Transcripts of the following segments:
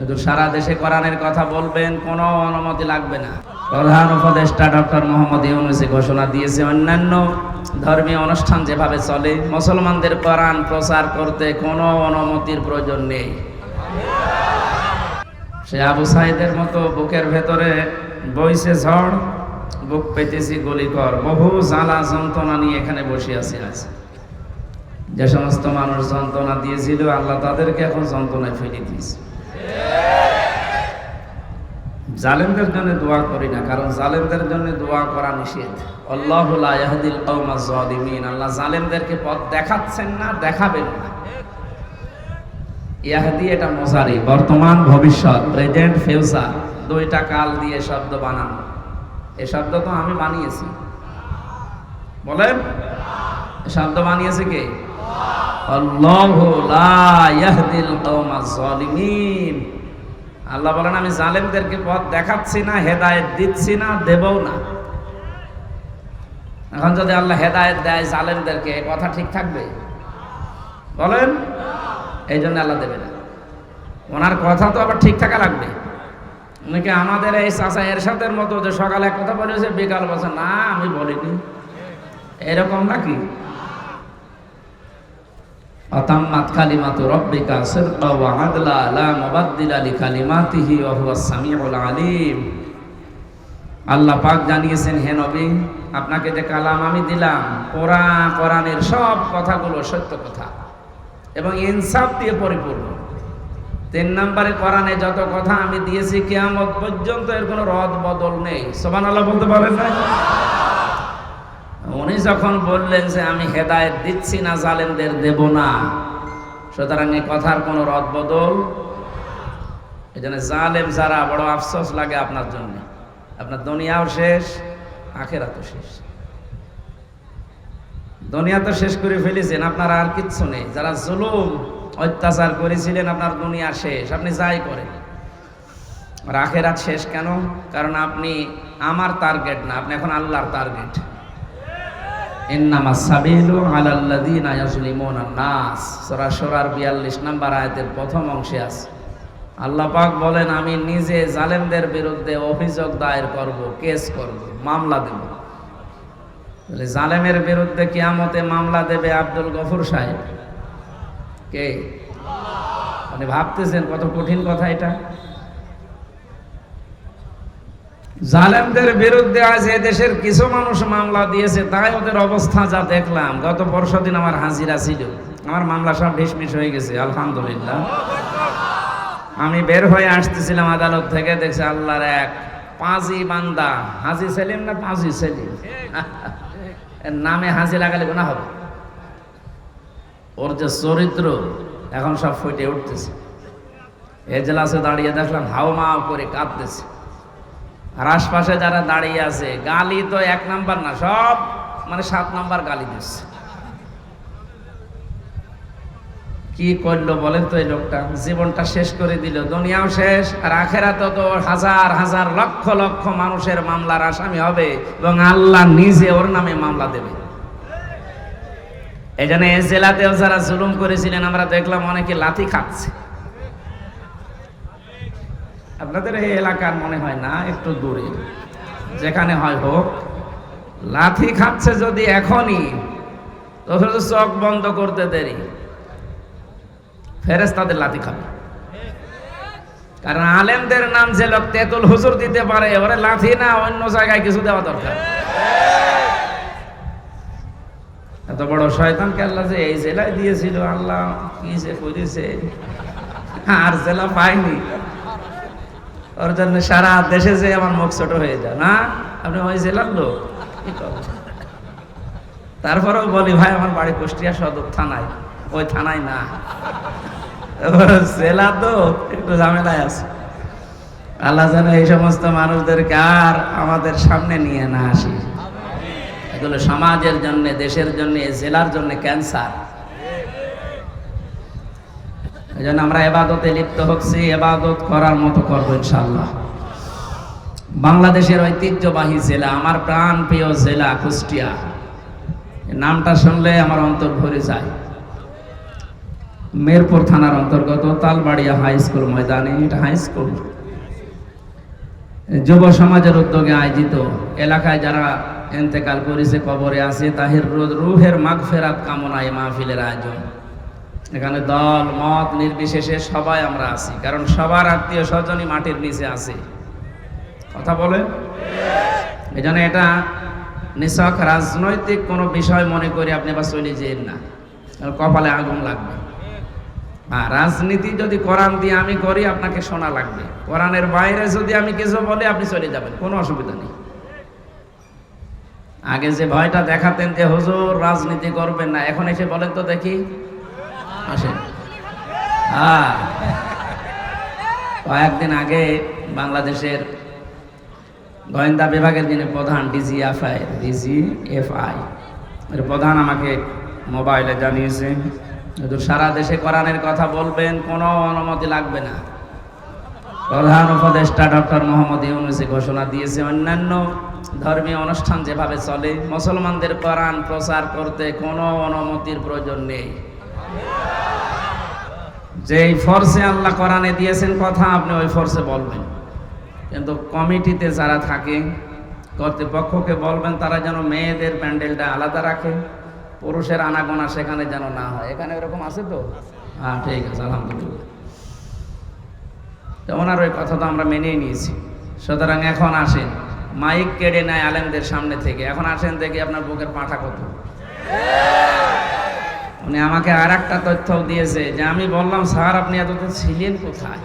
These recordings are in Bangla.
শুধু সারা দেশে কোরআনের কথা বলবেন, কোনো অনুমতি লাগবে না। প্রধান উপদেষ্টা ডক্টর মোহাম্মদ ইউনুসে ঘোষণা দিয়েছে, অন্যান্য ধর্মীয় অনুষ্ঠান যেভাবে চলে, মুসলমানদের কোরআন প্রচার করতে কোনো অনুমতির প্রয়োজন নেই। সে আবু সাইদের মতো বুকের ভেতরে বইছে ঝড়, বুক পেতেছি গলিকর, বহু জ্বালা যন্ত্রণা নিয়ে এখানে বসে আছি আজ। যে সমস্ত মানুষ যন্ত্রণা দিয়েছিল, আল্লাহ তাদেরকে এখন যন্ত্রণায় ফেলে দিয়েছে। জালেমদের জন্য দোয়া করি না, কারণ জালেমদের জন্য দোয়া করা নিষেধ। আল্লাহ জালেমদেরকে পথ দেখাচ্ছেন না, দেখাবেন না। এটা মজারি বর্তমান, ভবিষ্যৎ, প্রেজেন্ট, ফিউচার, দুইটা কাল দিয়ে শব্দ বানানো। এই শব্দ তো আমি বানিয়েছি। বলেন? শব্দ বানিয়েছে কে? আল্লাহু বলেন, আমি জালেমদেরকে পথ দেখাচ্ছি না, হেদায়েত দিচ্ছি না, দেবও না। এখন যদি আল্লাহ হেদায়েত দেয় জালেমদেরকে কথা ঠিক থাকবে? বলেন? এই জন্য আল্লাহ দেবে না। ওনার কথা তো আবার ঠিক থাকা লাগবে। নাকি আমাদের এই চাচা এরশাদের মতো যে সকালে কথা বলেছে, বিকাল বলছে, না, আমি বলিনি। এরকম নাকি? অতাম্মাত কালিমাতু রব্বিকা সিরকা ওয়া আদলা লা মুবাদদিলা লিকালিমাতিহি ওয়া হুয়াস সামিউল আলিম। আল্লাহ পাক জানিয়েছেন, হে নবী, আপনাকে যে কালাম আমি দিলাম, কোরআন, কোরআনের সব কথাগুলো সত্য কথা এবং ইনসাফ দিয়ে পরিপূর্ণ। তিন নম্বরে কোরআনে যত কথা আমি দিয়েছি, কিয়ামত পর্যন্ত এর কোনো রদ বদল নেই। সোমান আল্লাহ বলতে পারেন না? উনি যখন বললেন যে আমি হেদায়েত দিচ্ছি না, জালেমদের দেব না, সুতরাং এই কথার কোনো রদ বদল? এই জন্য জালেম যারা, বড় আফসোস লাগে আপনার জন্য। আপনার দুনিয়াও শেষ আখেরা তো শেষ। দুনিয়া তো শেষ করে ফেলেছেন, আপনার আর কিচ্ছু নেই। যারা জুলুম, অত্যাচার করেছিলেন, আপনার দুনিয়া শেষ, আপনি যাই করেন। আর আখেরাত শেষ কেন? কারণ আপনি আমার টার্গেট না, আপনি এখন আল্লাহর টার্গেট ইন্নামা সাবিলু আলাল্লাযিনা ইয়াজলিমুনা নাস। সূরা সূরার 42 নম্বর আয়াতের প্রথম অংশে আছে। আল্লাহ পাক বলেন, আমি নিজে জালেমদের বিরুদ্ধে অভিযোগ দায়ের করব, কেস করব, মামলা দেব। বলে জালেমের বিরুদ্ধে কিয়ামতে মামলা দেবে আব্দুল গফুর সাহেব। কে? মানে ভাবতেছেন কত কঠিন কথা এটা? জালেমদের বিরুদ্ধে আজ দেশের কিছু মানুষ মামলা দিয়েছে, তাই ওদের অবস্থা যা দেখলাম। গত পরশু দিন আমার হাজিরা ছিল। আমার মামলা সব ঢিসমিস হয়ে গেছে, আলহামদুলিল্লাহ। আমি বের হয়ে আসতেছিলাম আদালত থেকে, দেখছি আল্লাহর এক পাঁচি বান্দা, হাজি সেলিম না পাঁচি সেলিম? এর নামে হাজি লাগালে গোনা হবে। ওর যে চরিত্র, এখন সব ফুটে উঠতেছে। এজলাসে দাঁড়িয়ে দেখলাম হাওমা করে কাঁদতেছে। আর আশপাশে যারা দাঁড়িয়ে আছে, গালি তো এক নাম্বার না, সব মানে সাত নাম্বার গালি দিচ্ছে। কি করল বলেন তো এই লোকটা? জীবনটা শেষ করে দিল, দুনিয়াও শেষ, আর আখেরাতে তো হাজার হাজার, লক্ষ লক্ষ মানুষের মামলার আসামি হবে এবং আল্লাহ নিজে ওর নামে মামলা দেবে। এই জন্য জেলাতেও যারা জুলুম করেছিলেন, আমরা দেখলাম অনেকে লাথি খাচ্ছে। আপনাদের এই এলাকার মনে হয় না, একটু দূরে। যেখানে হয় হোক, লাথি খাচ্ছে যদি এখনই তো চোখ বন্ধ করতে দেরি। ফেরেস তাদের লাথি খাবে। কারণ আলেমদের নাম যে লোক তেতুল হুজুর দিতে পারে ওরে লাথি না, অন্য জায়গায় কিছু দেওয়া দরকার। এত বড় শয়তানকে আল্লাহ যে এই জেলায় দিয়েছিল, আল্লাহ কি যে করেছে? আর জেলা পাইনি ওর জন্য সারা দেশে যে আমার মুখ ছোট হয়ে যায়, না? আপনি ওই জেলার লোক তারপরেও বলি, ভাই, আমার বাড়ি কুষ্টিয়া সদর থানায়। ওই থানায় না। জেলা তো একটু ঝামেলায় আছে। আল্লাহ যেন এই সমস্ত মানুষদেরকে আর আমাদের সামনে নিয়ে না আসি। এগুলো সমাজের জন্য, দেশের জন্য, জেলার জন্য ক্যান্সার। এই জন্য আমরা এবাদতে লিপ্ত হচ্ছি, এবাদত করার মতো করব ইনশাল্লাহ বাংলাদেশের ঐতিহ্যবাহী জেলা, আমার প্রাণ প্রিয় জেলা কুষ্টিয়া। নামটা শুনলে আমার অন্তর ভরে যায়। মেরপুর থানার অন্তর্গত তালবাড়িয়া হাই স্কুল ময়দানে, এটা হাই স্কুল। যুব সমাজের উদ্যোগে আয়োজিত এলাকায় যারা এন্তেকাল করেছে কবরে আছে, তাহের রুহের মাগফেরাত কামনায় মাহফিলের আয়োজন। এখানে দল, মত নির্বিশেষে সবাই আমরা আছি, কারণ সবার আত্মীয় স্বজনই মাটির নিচে আছে। কথা বলে? এই জন্য এটা নিছক রাজনৈতিক কোনো বিষয় মনে করে আপনি বা চলে যেন না কপালে আগুন লাগবে। আর রাজনীতি যদি কোরআন দিয়ে আমি করি, আপনাকে শোনা লাগবে। কোরআনের বাইরে যদি আমি কিছু বলি, আপনি চলে যাবেন, কোনো অসুবিধা নেই। আগে যে ভয়টা দেখাতেন যে হুজুর রাজনীতি করবেন না, এখন এসে বলেন তো দেখি। আসেন। হ্যাঁ। কয়েকদিন আগে বাংলাদেশের গোয়েন্দা বিভাগের যিনি প্রধান ডিজিএফআই ডিজিএফআই এর প্রধান আমাকে মোবাইলে জানিয়েছে, হুজুর, সারা দেশে কোরআনের কথা বলবেন, কোনো অনুমতি লাগবে না। প্রধান উপদেষ্টা ডক্টর মোহাম্মদ ইউনুসে ঘোষণা দিয়েছে, অন্যান্য ধর্মীয় অনুষ্ঠান যেভাবে চলে, মুসলমানদের কোরআন প্রচার করতে কোনো অনুমতির প্রয়োজন নেই। যেই ফর্সে আল্লাহ কোরআনে দিয়েছেন কথা, আপনি ওই ফর্সে বলবেন। কিন্তু কমিটিতে যারা থাকে, কর্তৃপক্ষকে বলবেন, তারা যেন মেয়েদের প্যান্ডেলটা আলাদা রাখে, পুরুষের আনাগোনা সেখানে যেন না হয়। এখানে এরকম আছে তো? হ্যাঁ ঠিক আছে, আলহামদুলিল্লাহ। তো ওনার ওই কথা তো আমরা মেনেই নিয়েছি। সুতরাং এখন আসেন। মাইক কেড়ে নেয় আলেমদের সামনে থেকে। এখন আসেন দেখি আপনার বুকের পাঠা কত। উনি আমাকে আর একটা তথ্য দিয়েছে যে আমি বললাম, স্যার, আপনি এতদিন ছিলেন কোথায়?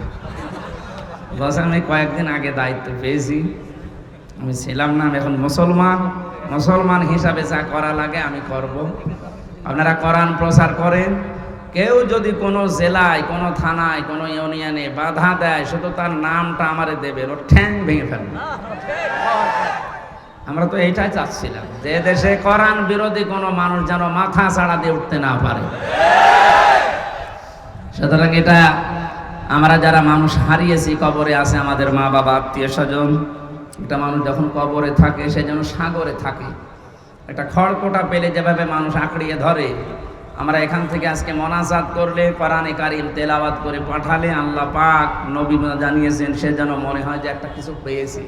বলছে, আমি কয়েকদিন আগে দায়িত্ব পেয়েছি। আমি ছিলাম না, আমি এখন মুসলমান। মুসলমান হিসাবে যা করা লাগে আমি করব। আপনারা কোরআন প্রচার করেন। কেউ যদি কোনো জেলায়, কোনো থানায়, কোনো ইউনিয়নে বাধা দেয়, শুধু তার নামটা আমারে দেবে, ওর ঠ্যাং ভেঙে ফেলবে। আমরা তো এইটাই চাচ্ছিলাম যে দেশে কোরআন বিরোধী কোনো মানুষ যেন মাথা ছাড়া দিয়ে উঠতে না পারে। সুতরাং এটা আমরা যারা মানুষ হারিয়েছি, কবরে আছে আমাদের মা বাবা, আত্মীয় স্বজন। একটা মানুষ যখন কবরে থাকে, সে যেন সাগরে থাকে। একটা খড়কোটা পেলে যেভাবে মানুষ আঁকড়িয়ে ধরে। আমরা এখান থেকে আজকে মনাজাত করলে, কোরআনে কারিম তেলাওয়াত করে পাঠালে আল্লাহ পাক নবী জানিয়েছেন, সে যেন মনে হয় যে একটা কিছু পেয়েছে।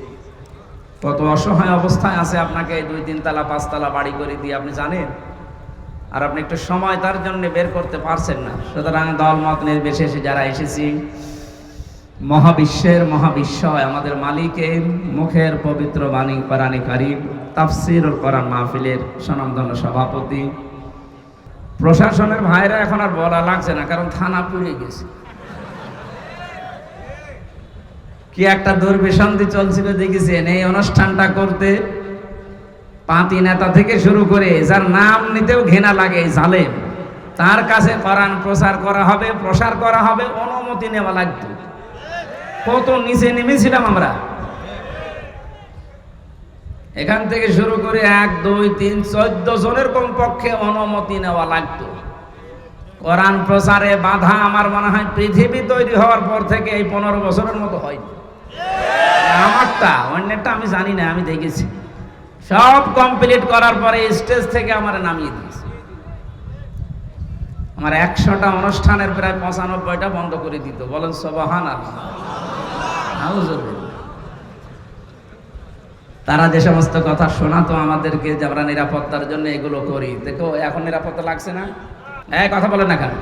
কত অসহায় অবস্থায় আছে আপনাকে দুই তিন তালা পাঁচতলা বাড়ি করে দিয়ে আপনি জানেন? আর আপনি একটু সময় তার জন্য বের করতে পারছেন না। সুতরাং দলমত নির্বিশেষে যারা এসেছি, মহাবিশ্বের মহাবিশ্বয়, আমাদের মালিকের মুখের পবিত্র বাণী, কোরআনে কারিম তাফসির ও কোরআন মাহফিলের স্বনামধন্য সভাপতি। প্রশাসনের ভাইরা এখন আর বলা লাগছে না, কারণ থানা পুড়ে গেছে। কি একটা দুর্বিসন্ধি চলছিল দেখেছেন? এই অনুষ্ঠানটা করতে পাতি নেতা থেকে শুরু করে যার নাম নিতেও ঘেনা লাগে, জালেম। তার কাছে কোরআন প্রচার করা হবে, প্রসার করা হবে, অনুমতি নেওয়া লাগতো। কত নিচে নেমেছিলাম আমরা। এখান থেকে শুরু করে এক, দুই, তিন, চোদ্দ জনের কমপক্ষে অনুমতি নেওয়া লাগতো। কোরআন প্রচারে বাধা আমার মনে হয় পৃথিবী তৈরি হওয়ার পর থেকে এই পনেরো বছরের মতো হয়নি। আমারটা, অন্যেরটা আমি জানি না, আমি দেখেছি। সব কমপ্লিট করার পরে স্টেজ থেকে আমার নামিয়ে দিয়েছে। আমার একশোটা অনুষ্ঠানের প্রায় পঁচানব্বইটা বন্ধ করে দিত। বলেন সবহান তারা যে সমস্ত কথা শোনাতো আমাদেরকে যে আমরা নিরাপত্তার জন্য এগুলো করি। দেখো, এখন নিরাপত্তা লাগছে না? হ্যাঁ কথা বলেন না কেন?